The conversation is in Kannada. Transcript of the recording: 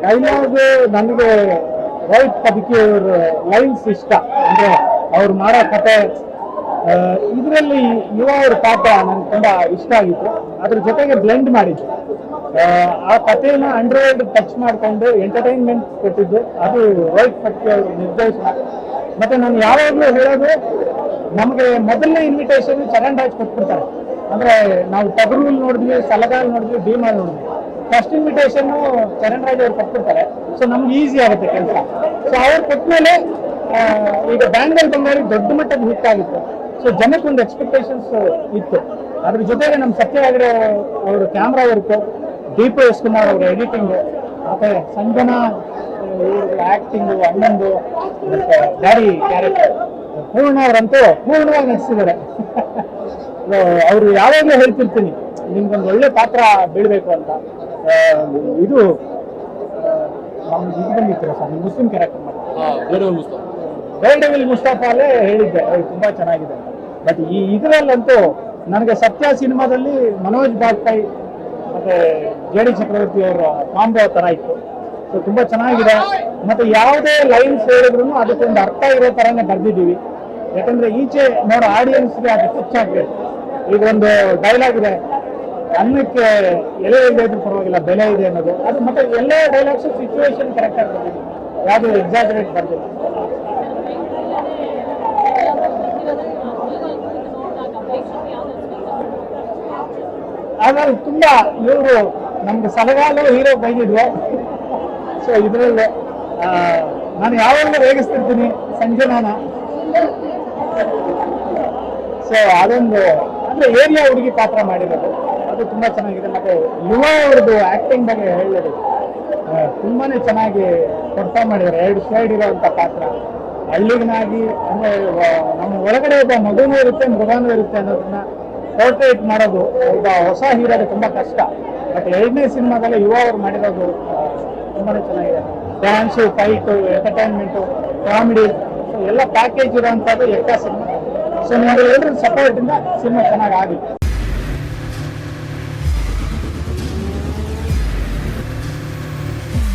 ಡೈಲಾಗ್ ನನಗೆ ರೈಟ್ ಅವ್ರ ಲೈನ್ಸ್ ಇಷ್ಟ. ಅಂದ್ರೆ ಅವ್ರು ಮಾಡೋ ಕತೆ ಇದರಲ್ಲಿ ಯುವ ಅವ್ರ ಪಾಪ ನನಗೆ ತುಂಬಾ ಇಷ್ಟ ಆಗಿತ್ತು. ಅದ್ರ ಜೊತೆಗೆ ಬ್ಲೆಂಡ್ ಮಾಡಿದ್ದು. ಆ, ಕಥೆಯನ್ನು ಕಥೆನ ಅಂಡರ್ವರ್ಲ್ಡ್ ಟಚ್ ಮಾಡ್ಕೊಂಡು ಎಂಟರ್ಟೈನ್ಮೆಂಟ್ ಕೊಟ್ಟಿದ್ದು. ಅದು ರೈಟ್ ಅವ್ರ ನಿರ್ದೇಶನ. ಮತ್ತೆ ನಾನು ಯಾವಾಗಲೂ ಹೇಳೋದು ನಮಗೆ ಮೊದಲನೇ ಇನ್ವಿಟೇಷನ್ ಚರಣ್ ರಾಜ್ ಕೊಟ್ಬಿಡ್ತಾರೆ. ಅಂದ್ರೆ ನಾವು ಟಗರೂಲ್ ನೋಡಿದ್ವಿ ಸಲಗಾಲ್ ನೋಡಿದ್ವಿ ಭೀಮಾ ನೋಡಿದ್ವಿ. ಫಸ್ಟ್ ಇನ್ವಿಟೇಷನ್ ಚರಣ್ ರಾಜ್ ಅವ್ರು ಕೊಟ್ಬಿಡ್ತಾರೆ. ಸೊ ನಮ್ಗೆ ಈಸಿ ಆಗುತ್ತೆ ಕೆಲಸ. ಸೊ ಅವ್ರು ಕೊಟ್ಮೇಲೆ ಆ, ಈಗ ಬ್ಯಾಂಗ್ಳೂರ್ ಬಂಗಾರಿ ದೊಡ್ಡ ಮಟ್ಟದ ಹಿಟ್ ಆಗಿತ್ತು. ಸೊ ಜನಕ್ಕೆ ಒಂದು ಎಕ್ಸ್ಪೆಕ್ಟೇಷನ್ಸ್ ಇತ್ತು. ಅದ್ರ ಜೊತೆಗೆ ನಮ್ಮ ಸತ್ಯ ಆಗಿರೋ ಅವರು camera work Deepa S Kumar ಅವರ ಎಡಿಟಿಂಗ್ ಮತ್ತೆ ಸಂಜನಾ ಆಕ್ಟಿಂಗ್ ಅಣ್ಣಂದು ಮತ್ತೆ ಡ್ಯಾಡಿ ಕ್ಯಾರೆಕ್ಟರ್ ಪೂರ್ಣ ಅವರಂತೂ ಪೂರ್ಣವಾಗಿ ನಟಿಸಿದ್ದಾರೆ. ಅವರು ಯಾವಾಗಲೂ ಹೇಳ್ತಿರ್ತೀನಿ ನಿಮ್ಗೊಂದು ಒಳ್ಳೆ ಪಾತ್ರ ಬೀಳ್ಬೇಕು ಅಂತ. ಇದು ನಮ್ಮ ಇದು ಬಂದಿತ್ತು ಸರ್ ಮುಸ್ಲಿಂ ಕ್ಯಾರೆಕ್ಟರ್ ಮಾಡಿ ಮುಸ್ತಾಫ. ಅಲ್ಲೇ ಹೇಳಿದ್ದೆ ತುಂಬಾ ಚೆನ್ನಾಗಿದೆ ಬಟ್ ಈ ಇದರಲ್ಲಂತೂ ನನಗೆ ಸತ್ಯ ಸಿನಿಮಾದಲ್ಲಿ ಮನೋಜ್ ಬಾಜಪಾಯಿ ಮತ್ತೆ ಜೆ ಡಿ ಚಕ್ರವರ್ತಿ ಅವರ ಕಾಂಬೋ ತರ ಇತ್ತು. ಸೊ ತುಂಬಾ ಚೆನ್ನಾಗಿದೆ. ಮತ್ತೆ ಯಾವುದೇ ಲೈನ್ಸ್ ಹೇಳಿದ್ರು ಅದಕ್ಕೊಂದು ಅರ್ಥ ಇರೋ ತರನೇ ಬರೆದಿದ್ದೀವಿ. ಯಾಕಂದ್ರೆ ಈಚೆ ನೋಡೋ ಆಡಿಯನ್ಸ್ಗೆ ಅದು ಟಚ್ ಆಗ್ಬೇಕು ಈಗ ಒಂದು ಡೈಲಾಗ್ ಇದೆ. ಅನ್ನಕ್ಕೆ ಎಲೆ ಇಲ್ಲದೆ ಇದ್ರೂ ಪರವಾಗಿಲ್ಲ, ಬೆಲೆ ಇದೆ ಅನ್ನೋದು. ಅದು ಮತ್ತೆ ಎಲ್ಲ ಡೈಲಾಗ್ಸ್ ಸಿಚುವೇಶನ್ ಕರೆಕ್ಟ್ ಆಗಿ ಬರ್ದಿದೆ ಯಾವುದು ಎಕ್ಸಾಜರೇಟ್ ಬರ್ದಿಲ್ಲ ಆಮೇಲೆ ತುಂಬಾ ಇವರು ನಮ್ಗೆ ಸಲಗಾಲು ಹೀರೋ ಬೈದಿದ್ರು ಸೊ ಇದರಲ್ಲಿ ನಾನು ಯಾವಾಗಲೂ ರೇಗಿಸ್ತಿರ್ತೀನಿ ಸಂಜನಾನ ಸೊ ಅದೊಂದು, ಅಂದ್ರೆ ಏರಿಯಾ ಹುಡುಗಿ ಪಾತ್ರ ಮಾಡಿರೋದು. ಅದು ತುಂಬಾ ಚೆನ್ನಾಗಿದೆ. ಮತ್ತೆ ಯುವ ಅವ್ರದ್ದು ಆಕ್ಟಿಂಗ್ ಬಗ್ಗೆ ಹೇಳೋದು ಆ, ತುಂಬಾನೇ ಚೆನ್ನಾಗಿ ಪರ್ಫಾರ್ಮ್ ಮಾಡಿದ್ದಾರೆ. ಎರಡು ಸೈಡ್ ಇರುವಂತ ಪಾತ್ರ. ಹಳ್ಳಿಗನಾಗಿ ಅಂದ್ರೆ ನಮ್ಮ ಒಳಗಡೆ ಒಬ್ಬ ಮಗುನೂ ಇರುತ್ತೆ ಮೃಗನೂ ಇರುತ್ತೆ ಅನ್ನೋದನ್ನ ಪೋರ್ಟ್ರೇಟ್ ಮಾಡೋದು ಒಬ್ಬ ಹೊಸ ಹೀರೋಗೆ ತುಂಬಾ ಕಷ್ಟ. ಬಟ್ ಎರಡನೇ ಸಿನಿಮಾದಲ್ಲಿ ಯುವ ಅವ್ರು ಮಾಡಿರೋದು ತುಂಬಾನೇ ಚೆನ್ನಾಗಿದೆ. ಡ್ಯಾನ್ಸು ಫೈಟು ಎಂಟರ್ಟೈನ್ಮೆಂಟು ಕಾಮಿಡಿ ಎಲ್ಲ ಪ್ಯಾಕೇಜ್ ಇರುವಂತದ್ದು ಎಲ್ಲ ಸಿನಿಮಾ. ಸೊ ಎಲ್ಲರ ಸಪೋರ್ಟ್ ಇಂದ ಸಿನಿಮಾ ಚೆನ್ನಾಗಿ ಆಗಿತ್ತು